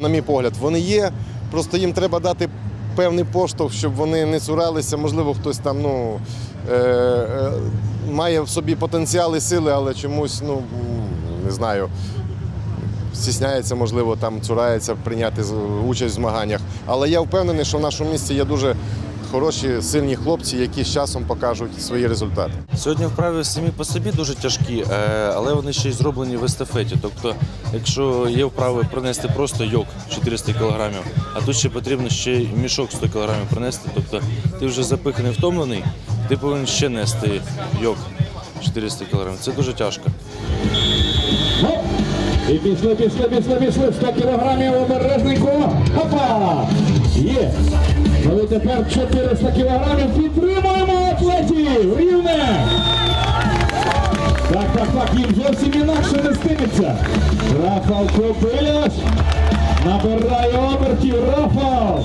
На мій погляд, вони є. Просто їм треба дати певний поштовх, щоб вони не цуралися. Можливо, хтось там ну, е, е, має в собі потенціал і сили, але чомусь, ну не знаю, стісняється, можливо, там цурається прийняти участь в змаганнях. Але я впевнений, що в нашому місті є дуже хороші, сильні хлопці, які з часом покажуть свої результати. Сьогодні вправи самі по собі дуже тяжкі, е, але вони ще й зроблені в естафеті. Тобто, якщо є вправи пронести просто йог 400 кг, а тут ще потрібно ще й мішок 100 кг пронести. Тобто ти вже запиханий, втомлений, ти повинен ще нести йог 400 кг. Це дуже тяжко. І пішли, пішли, пішли, пішли. 100 кілограмів обережненько. Хопа! Є. Але тепер 400 кілограмів. Підтримуємо атлетів. Рівне. Так, так, так, їм зовсім інакше не стинеться. Рафал Копиляш набирає обертів. Рафал.